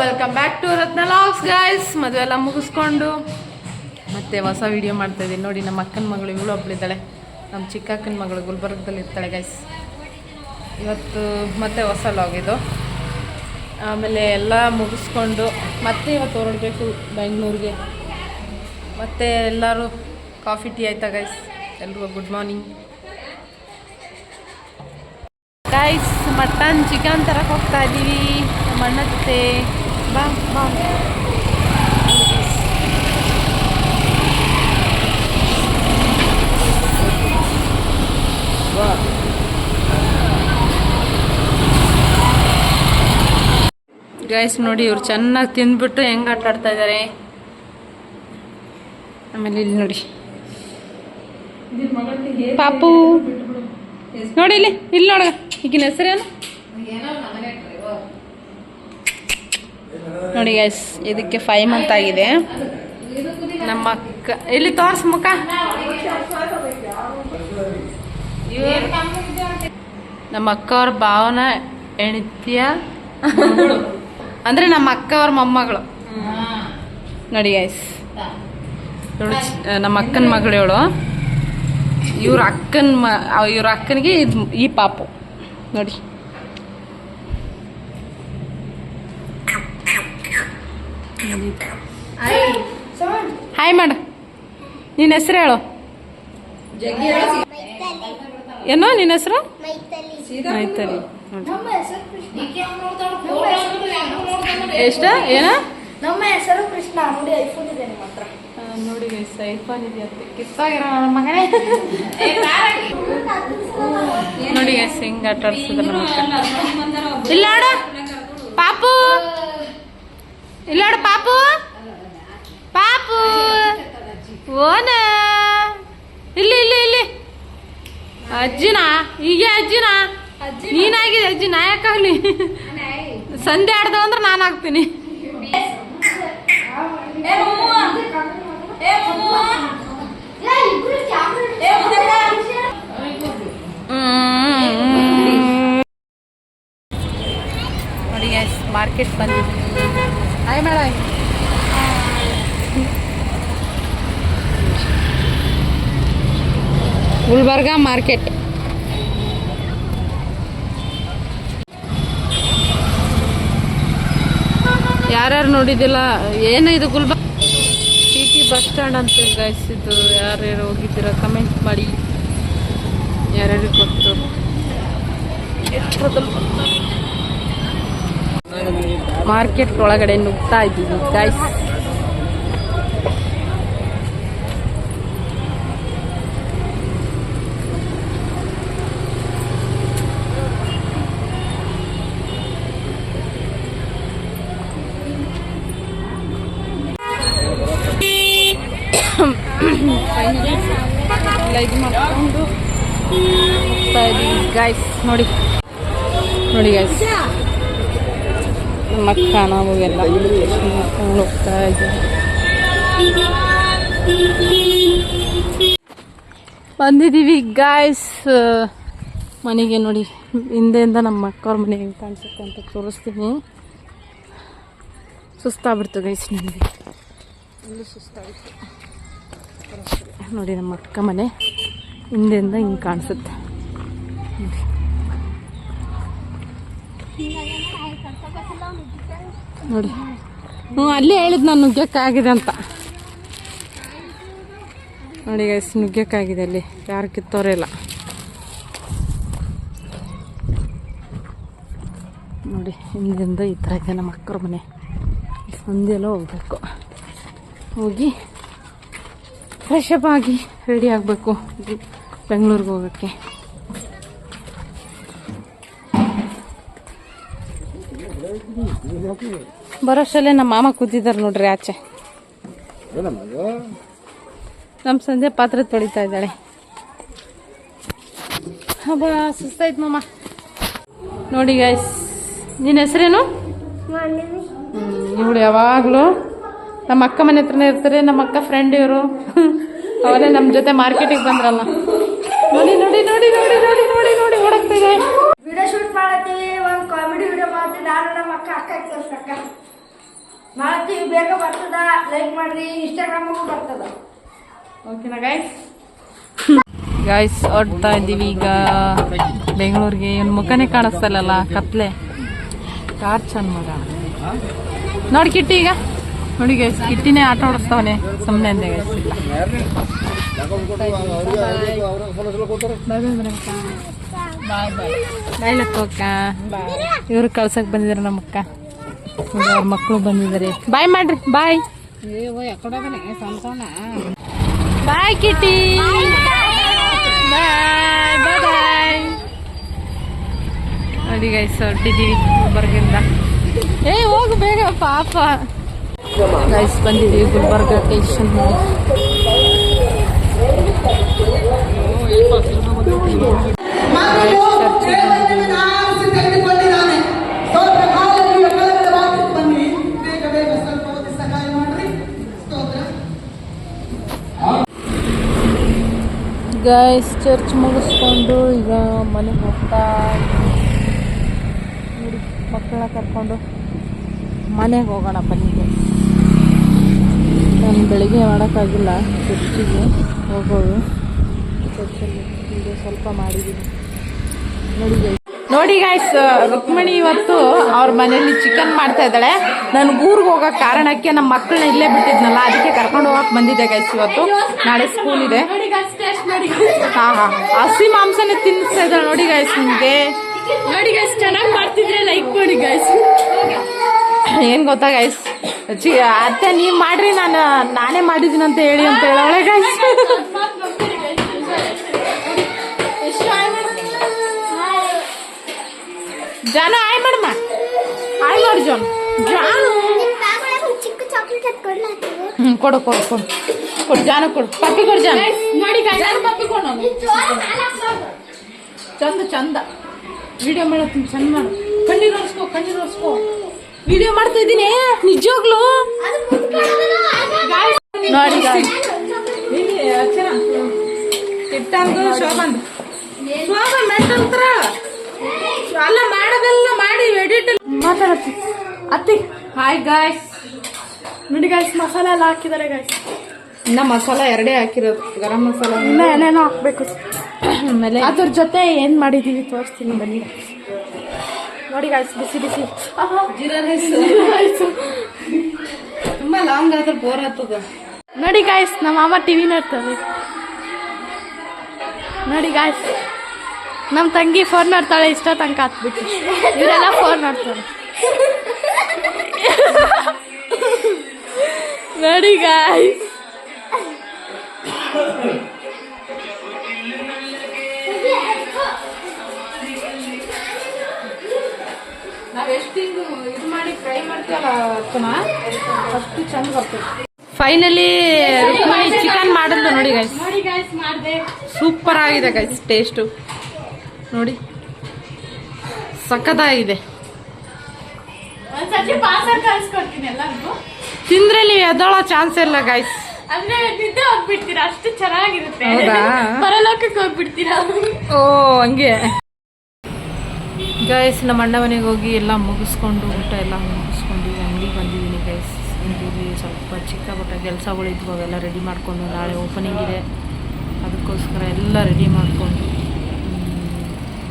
Welcome back to Ratna logs guys ಮದುವೆ ಎಲ್ಲ ಮುಗಿಸ್ಕೊಂಡು ಮತ್ತೆ ಹೊಸ ವಿಡಿಯೋ ಮಾಡ್ತಾ ಇದ್ದೀನಿ. ನೋಡಿ, ನಮ್ಮ ಅಕ್ಕನ ಮಗಳು ಇವಳು ಒಬ್ಳಿದ್ದಾಳೆ ನಮ್ಮ ಚಿಕ್ಕಕ್ಕನ ಮಗಳು ಗುಲ್ಬರ್ಗದಲ್ಲಿ ಇರ್ತಾಳೆ ಗೈಸ್ ಇವತ್ತು ಮತ್ತೆ ಹೊಸ ಲಾಗ್ ಇದು. ಆಮೇಲೆ ಎಲ್ಲ ಮುಗಿಸ್ಕೊಂಡು ಮತ್ತೆ ಇವತ್ತು ಹೊರಡಬೇಕು ಬೆಂಗಳೂರಿಗೆ. ಮತ್ತೆ ಎಲ್ಲರೂ ಕಾಫಿ, ಟೀ ಆಯ್ತಾ ಗೈಸ್ ಎಲ್ರಿಗೂ good morning guys mutton chicken ತರಕ್ಕೆ ಹೋಗ್ತಾ ಇದ್ದೀವಿ ನಮ್ಮ ಬಾ ಬಾ ಗೈಸ್ ನೋಡಿ ಇವ್ರು ಚೆನ್ನಾಗಿ ತಿಂದ್ಬಿಟ್ಟು ಹೆಂಗೆ ಆಟ ಆಡ್ತಾ ಇದ್ದಾರೆ ಆಮೇಲೆ ಇಲ್ಲಿ ನೋಡಿ. ಪಾಪು. ನೋಡಿ ಇಲ್ಲಿ ಇಲ್ಲಿ ನೋಡ. ಈಗಿನ ಹೆಸರೇನು? ನೋಡಿ ಗೈಸ್ ಇದಕ್ಕೆ ಫೈವ್ ಮಂತ್ ಆಗಿದೆ. ನಮ್ಮ ಅಕ್ಕ, ಇಲ್ಲಿ ತೋರ್ಸ್ ಮುಖ. ನಮ್ಮ ಅಕ್ಕ ಅವ್ರ ಭಾವನ ಹೆಣತಿಯ ಅಂದ್ರೆ ನಮ್ಮ ಅಕ್ಕ ಅವ್ರ ಮೊಮ್ಮಗಳು. ನೋಡಿ ಗೈಸ್ ನಮ್ಮ ಅಕ್ಕನ ಮಗಳು ಇವಳು ಇವ್ರ ಅಕ್ಕನ ಮ ಇವ್ರ ಅಕ್ಕನಿಗೆ ಇದು ಈ ಪಾಪು. ನೋಡಿ. ಹಾಯ್ ಮಾಡ ನಿನ್ನ ಹೆಸರು ಹೇಳು. ಏನೋ ನಿನ್ನ ಹೆಸರು? ಮೈತಲಿ ಎಷ್ಟ? ಏನ? ನಮ್ಮ ಹೆಸರು ಕೃಷ್ಣ. ನೋಡಿ ಐಫೋನ್ ಇದೆ ನಿಮ್ಮ ಹತ್ರ. ನೋಡಿ ಗೈಸ್ ಐಫೋನ್ ಇದೆಯಂತೆ ಕಿತ್ತಾಗಿರೋ ನನ್ನ ಮಗನೇ. ನೋಡಿ ಗೈಸ್ ಹಿಂಗ್ ಆಟ ಆಡ್ಸಿದ್ರು ನಮ್ಮ ಇಲ್ಲ ಪಾಪು. ಇಲ್ಲ ನೋಡು ಪಾಪು. ಪಾಪು. ಓನ. ಇಲ್ಲಿ ಇಲ್ಲಿ ಇಲ್ಲಿ. ಅಜ್ಜಿನ ಈಗ ಅಜ್ಜಿನ. ನೀನಾಗಿದೆ ಅಜ್ಜಿ ನಾ ಯಾಕಾಗ್ಲಿ ಸಂಧೆ ಆಡ್ದವ ಅಂದ್ರೆ ನಾನು ಆಗ್ತೀನಿ. ನೋಡಿ ಮಾರ್ಕೆಟ್ ಬಂದಿದೆ. ಹಾಯ್ ಮೇಡ ಗುಲ್ಬರ್ಗಾ ಮಾರ್ಕೆಟ್ ಯಾರ್ಯಾರು ನೋಡಿದಿಲ್ಲ ಏನು ಇದು Gulbarga? T T bus stand ಅಂತ ಗಾಯಿಸಿದ್ದು ಯಾರ್ಯಾರು ಹೋಗಿದ್ದೀರಾ? ಕಮೆಂಟ್ ಮಾಡಿ. ಯಾರ್ಯಾರಿಗೆ ಗೊತ್ತು? ಮಾರ್ಕೆಟ್ ಒಳಗಡೆ ನುಗ್ತಾ ಇದ್ದೀವಿ ಗೈಸ್ ಇದು ಮಾಡ್ಕೊಂಡು ಗಾಯ್ಸ್ ನೋಡಿ ನೋಡಿ ಗಾಯ್ಸ್ ನಮ್ಮ ಅಕ್ಕ ನಾವು ಎಲ್ಲ ಹೋಗ್ತಾ ಇದ್ದೀವಿ. ಬಂದಿದ್ದೀವಿ ಗಾಯ್ಸ್ ಮನೆಗೆ ನೋಡಿ, ಹಿಂದೆಯಿಂದ ನಮ್ಮ ಅಕ್ಕವ್ರ ಮನೆ ಹೆಂಗೆ ಕಾಣಿಸುತ್ತೆ ಅಂತ ತೋರಿಸ್ತೀನಿ. ಸುಸ್ತಾಗ್ಬಿಡ್ತು ಗೈಸ್ ನನಗೆ ಇಲ್ಲೂ ಸುಸ್ತಾಗಿತ್ತು ನೋಡಿ ನಮ್ಮ ಅಕ್ಕ ಮನೆ, ಹಿಂದೆಯಿಂದ ಹಿಂಗೆ ಕಾಣಿಸುತ್ತೆ. ನೋಡಿ. ಹ್ಞೂ, ಅಲ್ಲೇ ಹೇಳಿದ್ ನಾನು ನುಗ್ಗಕ್ಕಾಗಿದೆ ಅಂತ. ನೋಡಿ ಗೈಸ್ ನುಗ್ಗಕ್ಕಾಗಿದೆ ಅಲ್ಲಿ. ಯಾರು ಕಿತ್ತೋರೇ ಇಲ್ಲ. ನೋಡಿ, ಹಿಂದಿಂದ ಈ ಥರ ಇದೆ ನಮ್ಮ ಅಕ್ಕರ ಮನೆ. ಸಂಜೆಲ್ಲ ಹೋಗ್ಬೇಕು. ಹೋಗಿ ಫ್ರೆಶ್ ಅಪ್ ಆಗಿ ರೆಡಿ ಆಗಬೇಕು ಬೆಂಗಳೂರಿಗೆ ಹೋಗೋಕ್ಕೆ. ಬರೋಷ್ಟಲ್ಲೇ ನಮ್ಮ ಮಾಮ ಕೂತಿದ್ದಾರೆ ನೋಡ್ರಿ ಆಚೆ. ನಮ್ಮ ಸಂಜೆ ಪಾತ್ರೆ ತೊಳಿತಾ ಇದ್ದಾಳೆ. ಹಬ್ಬ ಸುಸ್ತಾಯ್ತು ಮಾಮ. ನೋಡಿ ಗಾಯ್ಸ್ ನಿನ್ನ ಹೆಸರೇನು? ಇವಳು ಯಾವಾಗಲೂ ನಮ್ಮ ಅಕ್ಕ ಮನೆ ಹತ್ರನೇ ಇರ್ತಾರೆ, ನಮ್ಮ ಅಕ್ಕ ಫ್ರೆಂಡ್ ಇವರು. ಅವರೇ ನಮ್ಮ ಜೊತೆ ಮಾರ್ಕೆಟಿಗೆ ಬಂದ್ರಲ್ಲ. ನೋಡಿ ನೋಡಿ ನೋಡಿ ನೋಡಿ ನೋಡಿ ನೋಡಿ ನೋಡಿ ವಿಡಿಯೋ ಶೂಟ್ ಮಾಡತ್ತೀವಿ ಕಾಮಿಡಿ ವಿಡಿಯೋ ಮಾಡ್ತೀವಿ ನಾನು ನಮ್ಮ ಅಕ್ಕ ಅಕ್ಕ ಅಕ್ಕ ಮಾಡ್ತೀವಿ ಬೇಗ ಬರ್ತದ ಲೈಕ್ ಮಾಡ್ರಿ ಇನ್ಸ್ಟಾಗ್ರಾಮಲ್ಲೂ ಬರ್ತದ. ಓಕೆನಾ ಗೈಸ್ ಗಾಯ್ಸ್ ಹೊಡ್ತಾ ಇದ್ದೀವಿ ಈಗ. ಬೆಂಗಳೂರಿಗೆ ಇವನ್ ಮುಖನೇ ಕಾಣಿಸ್ತಲ್ಲ ಕತ್ಲೆ. ಕಾರ್ ಚಂದ ಮಗ. ನೋಡಿ ಕಿಟ್ಟಿ ಈಗ. ನೋಡಿ ಗೈಸ್ ಕಿಟ್ಟಿನೇ ಆಟ ಆಡಿಸ್ತಾವನೆ ಸುಮ್ಮನೆ ಅಂದೆ ಗೈಸ್ ಇಲ್ಲ ಬಾಯ್ ಬಾಯ್. ಲಕ್ಕಕ್ಕ ಇವ್ರು ಕಳ್ಸಕ್ ಬಂದಿದ್ದಾರೆ ನಮ್ಮ ಅಕ್ಕ. ನೋಡಿ ಅವ್ರ ಮಕ್ಕಳು ಬಂದಿದ್ದಾರೆ ಬಾಯ್ ಮಾಡ್ರಿ ಬಾಯ್. ಬಾಯ್ ಕಿಟಿ ಬಾಯ್ ಬಾಯ್ ನೋಡಿ ಗೈಸ್ ಹೊರಟಿದ್ದೀವಿ ಗುಲ್ಬರ್ಗಿಂದ ಏ ಹೋಗು ಬೇಗ ಪಾಪ. ಗೈಸ್ ಬಂದಿದ್ದೀವಿ ಗುಲ್ಬರ್ಗ ಸ್ಟೇಷನ್ ಗೈಸ್ ಚರ್ಚ್ ಮುಗಿಸ್ಕೊಂಡು ಈಗ ಮನೆಗೆ ಹೋಗ್ತಾ ಮಕ್ಕಳ ಕರ್ಕೊಂಡು ಮನೆಗೆ ಹೋಗೋಣ ಬನ್ನಿ ನಾನು ಬೆಳಿಗ್ಗೆ ಮಾಡೋಕ್ಕಾಗಿಲ್ಲ ಚರ್ಚಿಗೆ ಹೋಗೋದು. ಚರ್ಚಲ್ಲಿ ಈಗ ಸ್ವಲ್ಪ ಮಾಡಿದ್ದೀನಿ ನೋಡಿ ಗೈಸ್ ಗಾಯ್ಸ್ ರುಕ್ಮಿಣಿ ಇವತ್ತು ಅವ್ರ ಮನೆಯಲ್ಲಿ ಚಿಕನ್ ಮಾಡ್ತಾ ಇದ್ದಾಳೆ. ನಾನು ಊರಿಗೆ ಹೋಗೋ ಕಾರಣಕ್ಕೆ ನಮ್ಮ ಮಕ್ಕಳನ್ನ ಇಲ್ಲೇ ಬಿಟ್ಟಿದ್ನಲ್ಲ ಅದಕ್ಕೆ ಕರ್ಕೊಂಡು ಹೋಗಕ್ ಬಂದಿದ್ದೆ ಗಾಯ್ಸ್ ಇವತ್ತು. ನಾಳೆ ಸ್ಕೂಲ್ ಇದೆ. ಹಾ ಹಾ. ಹಸಿ ಮಾಂಸನೇ ತಿನ್ನಿಸ್ತಾ ಇದ್ದಾಳೆ ನೋಡಿ ಗಾಯ್ಸ್ ನಿಮ್ಗೆ. ನೋಡಿ ಗೈಸ್ ಚೆನ್ನಾಗಿ ಮಾಡ್ತಿದ್ರೆ ಲೈಕ್ ಮಾಡಿ ಗೈಸ್ ಏನ್ ಗೊತ್ತಾ ಗಾಯ್ಸ್ ಚಿ ಅತ್ತೆ ನೀವ್ ಮಾಡ್ರಿ ನಾನು ನಾನೇ ಮಾಡಿದ್ದೀನಿ ಅಂತ ಹೇಳಿ ಅಂತ ಹೇಳೋಳೆ ಗೈಸ್ ಜಾನು ಆಯ್ ಮಾಡಮ್ಮ ಆಯ್ ಮಾಡು ಜಾನು ಜಾನು ಚಿಕ್ಕ ಚಾಕ್ಲೇಟ್ ಕೊಡ್ಲಾಗ್ತದೆ ಹ್ಮ್ ಕೊಡು ಕೊಡು ಕೊಡು ಕೊಡು ಜಾನು ಕೊಡು ಪಪ್ಪಿ ಕೊಡು ಜಾನು ನೋಡಿ ಜಾನು ಪಪ್ಪಿ ಕೊಡು ಚಂದ ಚಂದ ವಿಡಿಯೋ ಮಾಡತ್ತೀನಿ ಚಂದ ಮಾಡು ಕಣ್ಣೀರು ಒರೆಸ್ಕೋ ಕಣ್ಣೀರು ಒರೆಸ್ಕೋ ವಿಡಿಯೋ ಮಾಡ್ತಾ ಇದ್ದೀನಿ ನಿಜವಾಗ್ಲು ನೋಡಿ ಇಟ್ಟಂದು ಶೋಭಂದು ಶೋಭ ಮೆಟ್ಟಂತ್ರ ಅಲ್ಲ ಮಾಡೋದೆಲ್ಲ ಮಾಡಿ ಎಡಿಟ್ ಮಾತಾಡತ್ತಿ. ಅತ್ತಿ. ಹಾಯ್ ಗಾಯ್ಸ್ ನೋಡಿ ಗಾಯ್ಸ್ ಮಸಾಲೆ ಎಲ್ಲ ಹಾಕಿದ್ದಾರೆ ಗಾಯ್ಸ್ ಇನ್ನ ಮಸಾಲ ಎರಡೇ ಹಾಕಿರೋದು. ಗರಂ ಮಸಾಲ ಇನ್ನ ಏನೇನೋ ಹಾಕ್ಬೇಕು. ಆಮೇಲೆ ಅದ್ರ ಜೊತೆ ಏನ್ ಮಾಡಿದೀವಿ ತೋರಿಸ್ತೀನಿ ಬನ್ನಿ. ನೋಡಿ ಗಾಯ್ಸ್ ಬಿಸಿ ಬಿಸಿ. ಜೀರಾ ರೈಸ್ ತುಂಬಾ ಲಾಂಗ್ ಆದ್ರೆ ಬೋರ್ ಆಗ್ತದ. ನೋಡಿ ಗಾಯ್ಸ್ ನಮ್ಮ ಅಮ್ಮ ಟಿವಿ ನೋಡ್ತಾರೆ. ನೋಡಿ ಗಾಯ್ಸ್ ನಮ್ಮ ತಂಗಿ ಫೋನ್ ನೋಡ್ತಾಳೆ ಇಷ್ಟ ತನಕ ಹತ್ಬಿಟ್ಟು ಇವರೆಲ್ಲ ಫೋನ್ ನೋಡ್ತಾರೆ. ನೋಡಿ ಗಾಯ್ಸ್ ಫೈನಲಿ ರುಕ್ಮಿಣಿ ಚಿಕನ್ ಮಾಡಿದ್ಲು ನೋಡಿ ಗೈಸ್ ಸೂಪರ್ ಆಗಿದೆ ಗೈಸ್ ಟೇಸ್ಟು ನೋಡಿ. ಸಖತ್ತಾಗಿದೆ. ಒಂದ್ಸತಿ ಪಾರ್ಸಲ್ ಕಳ್ಸ್ಕೊಡ್ತೀನಿ ಎಲ್ಲರಿಗೂ. ತಿಂದ್ರೆ ನೀವು ಎದ್ದೋಳೋ ಚಾನ್ಸ್ ಇಲ್ಲ ಗೈಸ್ ಅಂದ್ರೆ ನಿದ್ದೆ ಹೋಗ್ಬಿಡ್ತೀರಾ? ಅಷ್ಟು ಚೆನ್ನಾಗಿರುತ್ತೆ. ಹೌದಾ? ಪರಲೋಕಕ್ಕೆ ಹೋಗ್ಬಿಡ್ತೀರಾ? ಓ ಹಂಗೆ. ಗೈಸ್ ನಮ್ಮ ಅಣ್ಣ ಮನೆಗೆ ಹೋಗಿ ಎಲ್ಲ ಮುಗಿಸ್ಕೊಂಡು ಊಟ ಎಲ್ಲ ಮುಗಿಸ್ಕೊಂಡು ಅಂಗಡಿಗೆ ಬಂದಿದ್ದೀನಿ ಗೈಸ್ ಅಂಗಡಿಲಿ ಸ್ವಲ್ಪ ಚಿಕ್ಕ ಪುಟ್ಟ ಕೆಲಸಗಳು ಇದ್ವು ಅವೆಲ್ಲ ರೆಡಿ ಮಾಡಿಕೊಂಡು ನಾಳೆ ಓಪನಿಂಗ್ ಇದೆ. ಅದಕ್ಕೋಸ್ಕರ ಎಲ್ಲ ರೆಡಿ ಮಾಡಿಕೊಂಡು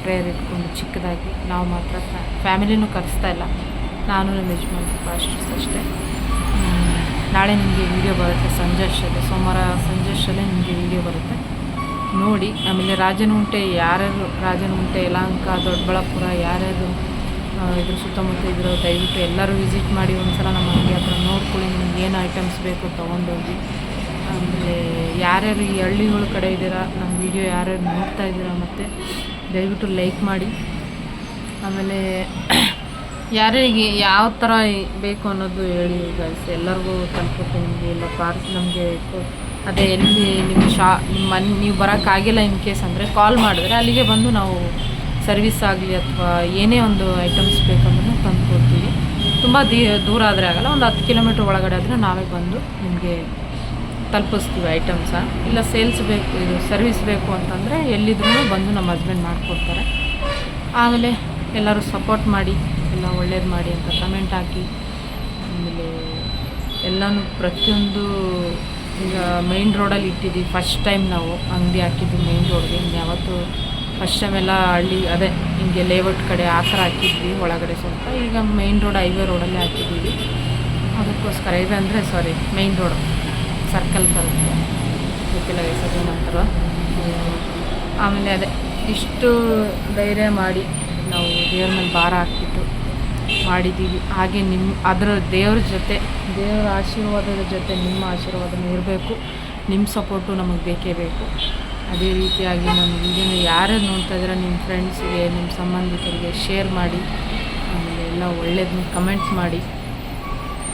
ಪ್ರೇಯರ್ ಇಟ್ಕೊಂಡು ಚಿಕ್ಕದಾಗಿ. ನಾವು ಮಾತ್ರ ಫ್ಯಾಮಿಲಿನೂ ಕರೆಸ್ತಾ ಇಲ್ಲ. ನಾನು ನಿಮ್ಮ ಯಜಮಾನ್ ಅಷ್ಟು. ಅಷ್ಟೇ ನಾಳೆ ನಿಮಗೆ ವಿಡಿಯೋ ಬರುತ್ತೆ ಸಂಜೆ ಅಷ್ಟೇ, ಸೋಮವಾರ ಸಂಜೆ ಅಷ್ಟೇ ನಿಮಗೆ ವಿಡಿಯೋ ಬರುತ್ತೆ. ನೋಡಿ, ಆಮೇಲೆ ರಾಜನ ಉಂಟೆ ಯಾರ್ಯಾರು ಉಂಟೆ ಯಲಹಂಕ, ದೊಡ್ಡಬಳ್ಳಾಪುರ, ಯಾರ್ಯಾರು ಇದ್ರ ಸುತ್ತಮುತ್ತ ಇದ್ರು, ದಯವಿಟ್ಟು ಎಲ್ಲರೂ ವಿಸಿಟ್ ಮಾಡಿ ಒಂದ್ಸಲ ನಮ್ಮ ಅಂಗಡಿ ಹತ್ರ ನೋಡ್ಕೊಳ್ಳಿ, ನಿಮ್ಗೆ ಏನು ಐಟಮ್ಸ್ ಬೇಕು ತೊಗೊಂಡೋಗಿ. ಆಮೇಲೆ ಯಾರ್ಯಾರು ಈ ಹಳ್ಳಿಗಳ ಕಡೆ ಇದ್ದೀರಾ, ನಮ್ಮ ವಿಡಿಯೋ ಯಾರ್ಯಾರು ನೋಡ್ತಾ ಇದ್ದೀರಾ ಮತ್ತು, ದಯವಿಟ್ಟು ಲೈಕ್ ಮಾಡಿ. ಆಮೇಲೆ ಯಾರಿಗೆ ಯಾವ ಥರ ಬೇಕು ಅನ್ನೋದು ಹೇಳಿ ಗೈಸ್ ಎಲ್ಲರಿಗೂ ತಲುಪುತ್ತೆ ನಿಮಗೆ, ಇಲ್ಲ ಪಾರ್ಸ್ ನಮಗೆ ಅದೇ ಎಲ್ಲಿ ನಿಮ್ಮ ಶಾ, ನಿಮ್ಮ ಮನೆ, ನೀವು ಬರೋಕ್ಕಾಗಿಲ್ಲ ಇನ್ ಕೇಸ್ ಅಂದರೆ ಕಾಲ್ ಮಾಡಿದ್ರೆ ಅಲ್ಲಿಗೆ ಬಂದು ನಾವು ಸರ್ವಿಸ್ ಆಗಲಿ ಅಥವಾ ಏನೇ ಒಂದು ಐಟಮ್ಸ್ ಬೇಕಂದ್ರೂ ತಂದು ಕೊಡ್ತೀವಿ. ತುಂಬ ದಿ, ದೂರ ಆದರೆ ಆಗಲ್ಲ, ಒಂದು ಹತ್ತು ಕಿಲೋಮೀಟ್ರ್ ಒಳಗಡೆ ಆದರೆ ನಾವೇ ಬಂದು ನಿಮಗೆ ತಲುಪಿಸ್ತೀವಿ ಐಟಮ್ಸ ಇಲ್ಲ ಸೇಲ್ಸ್ ಬೇಕು, ಇದು ಸರ್ವಿಸ್ ಬೇಕು ಅಂತಂದರೆ ಎಲ್ಲಿದ್ರೂ ಬಂದು ನಮ್ಮ ಹಸ್ಬೆಂಡ್ ಮಾಡಿಕೊಡ್ತಾರೆ. ಆಮೇಲೆ ಎಲ್ಲರೂ ಸಪೋರ್ಟ್ ಮಾಡಿ. ಎಲ್ಲ ಒಳ್ಳೇದು ಮಾಡಿ ಅಂತ ಕಮೆಂಟ್ ಹಾಕಿ. ಆಮೇಲೆ ಎಲ್ಲನೂ ಪ್ರತಿಯೊಂದು ಈಗ ಮೈನ್ ರೋಡಲ್ಲಿ ಇಟ್ಟಿದ್ದೀವಿ. ಫಸ್ಟ್ ಟೈಮ್ ನಾವು ಅಂಗಡಿ ಹಾಕಿದ್ವಿ ಮೈನ್ ರೋಡ್ಗೆ ಯಾವತ್ತು ಫಸ್ಟ್ ಟೈಮ್ ಎಲ್ಲ ಹಳ್ಳಿ, ಅದೇ ಹಿಂಗೆ ಲೇಔಟ್ ಕಡೆ ಆ ಥರ ಹಾಕಿದ್ವಿ ಒಳಗಡೆ ಸ್ವಲ್ಪ. ಈಗ ಮೈನ್ ರೋಡ್ ಹೈವೇ ರೋಡಲ್ಲೇ ಹಾಕಿದ್ದೀವಿ. ಅದಕ್ಕೋಸ್ಕರ ಹೈವೇ ಅಂದರೆ ಸಾರಿ ಮೈನ್ ರೋಡ್ ಸರ್ಕಲ್ ಬರುತ್ತೆ. ಗೊತ್ತಿಲ್ಲ ಹೆಸರು ನಂತರ ಆಮೇಲೆ ಅದೇ ಇಷ್ಟು ಧೈರ್ಯ ಮಾಡಿ ನಾವು ದೇವ್ರ ಮೇಲೆ ಭಾರ ಹಾಕ್ಬಿಟ್ಟು ಮಾಡಿದ್ದೀವಿ. ಹಾಗೆ ನಿಮ್ಮ ಅದರ ದೇವ್ರ ಜೊತೆ, ದೇವರ ಆಶೀರ್ವಾದದ ಜೊತೆ ನಿಮ್ಮ ಆಶೀರ್ವಾದನೂ ಇರಬೇಕು. ನಿಮ್ಮ ಸಪೋರ್ಟು ನಮಗೆ ಬೇಕೇ ಬೇಕು. ಅದೇ ರೀತಿಯಾಗಿ ನಮ್ಮ ವಿಡಿಯೋನ ಯಾರು ನೋಡ್ತಾ ಇದ್ದೀರ ನಿಮ್ಮ ಫ್ರೆಂಡ್ಸಿಗೆ ನಿಮ್ಮ ಸಂಬಂಧಿಕರಿಗೆ ಶೇರ್ ಮಾಡಿ, ಆಮೇಲೆ ಎಲ್ಲ ಒಳ್ಳೇದನ್ನ ಕಮೆಂಟ್ಸ್ ಮಾಡಿ.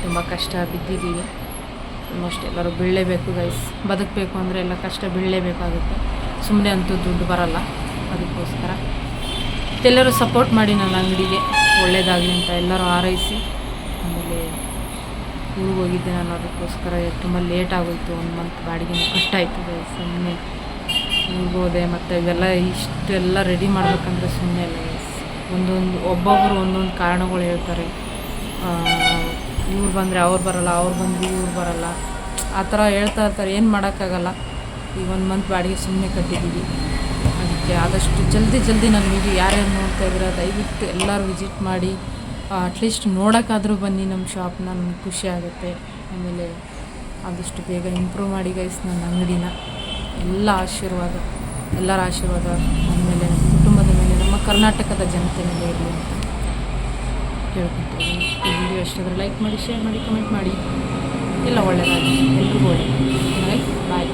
ತುಂಬ ಕಷ್ಟ ಬಿದ್ದಿದ್ದೀವಿ. ಆಲ್ಮೋಸ್ಟ್ ಎಲ್ಲರೂ ಬೀಳಲೇಬೇಕು ಗೈಸ್. ಬದುಕಬೇಕು ಅಂದರೆ ಎಲ್ಲ ಕಷ್ಟ ಬೀಳಲೇಬೇಕಾಗುತ್ತೆ. ಸುಮ್ಮನೆ ಅಂತೂ ದುಡ್ಡು ಬರಲ್ಲ. ಅದಕ್ಕೋಸ್ಕರ. ಎಲ್ಲರೂ ಸಪೋರ್ಟ್ ಮಾಡಿ ನನ್ನ ಅಂಗಡಿಗೆ. ಒಳ್ಳೇದಾಗಲಿ ಅಂತ ಎಲ್ಲರೂ ಹಾರೈಸಿ, ಆಮೇಲೆ ಊರಿಗೆ ಹೋಗಿದ್ದೆ ನಾನು ಅದಕ್ಕೋಸ್ಕರ ತುಂಬ ಲೇಟ್ ಆಗೋಯ್ತು. ಒಂದು ಮಂತ್ ಬಾಡಿಗೆನೂ ಕಷ್ಟ ಆಯ್ತು ಸುಮ್ಮನೆ ಊರಿಗೆ ಹೋದೆ, ಮತ್ತು ಇವೆಲ್ಲ ಇಷ್ಟೆಲ್ಲ ರೆಡಿ ಮಾಡಬೇಕಂದ್ರೆ ಸುಮ್ಮನೆ ಒಂದೊಂದು ಒಬ್ಬೊಬ್ಬರು ಒಂದೊಂದು ಕಾರಣಗಳು ಹೇಳ್ತಾರೆ. ಇವ್ರು ಬಂದರೆ ಅವ್ರು ಬರಲ್ಲ, ಅವ್ರು ಬಂದರೆ ಇವ್ರು ಬರಲ್ಲ. ಆ ಥರ ಹೇಳ್ತಾ ಇರ್ತಾರೆ. ಏನು ಮಾಡೋಕ್ಕಾಗಲ್ಲ. ಈಗ ಒಂದು ಮಂತ್ ಬಾಡಿಗೆ ಸುಮ್ಮನೆ ಕಟ್ಟಿದ್ದೀವಿ. ಅದಕ್ಕೆ ಆದಷ್ಟು ಜಲ್ದಿ ಜಲ್ದಿ ನನ್ನ ವಿಡಿಯೋ ಯಾರ್ಯಾರು ನೋಡ್ತಾ ಇದ್ದೀರ, ದಯವಿಟ್ಟು ಎಲ್ಲರೂ ವಿಸಿಟ್ ಮಾಡಿ ಅಟ್ಲೀಸ್ಟ್ ನೋಡೋಕ್ಕಾದರೂ ಬನ್ನಿ ನಮ್ಮ ಶಾಪ್ನ ನನಗೆ ಖುಷಿ ಆಗುತ್ತೆ. ಆಮೇಲೆ ಆದಷ್ಟು ಬೇಗ ಇಂಪ್ರೂವ್ ಮಾಡಿ ಗೈಸ್ ನನ್ನ ಅಂಗಡಿನ. ಎಲ್ಲ ಆಶೀರ್ವಾದ, ಎಲ್ಲರ ಆಶೀರ್ವಾದ ಆಮೇಲೆ ನಮ್ಮ ಕುಟುಂಬದ ಮೇಲೆ, ನಮ್ಮ ಕರ್ನಾಟಕದ ಜನತೆ ಮೇಲೆ ಇರಲಿ ಅಂತ ಕೇಳ್ಕೊತೀನಿ ಈ ವಿಡಿಯೋ ಎಷ್ಟಾದರೆ ಲೈಕ್ ಮಾಡಿ ಶೇರ್ ಮಾಡಿ ಕಮೆಂಟ್ ಮಾಡಿ. ಎಲ್ಲ ಒಳ್ಳೆಯದಾಗಿ ಎಲ್ರಿಗೂ ಒಳ್ಳೆಯದು ಬಾಯ್ ಬಾಯ್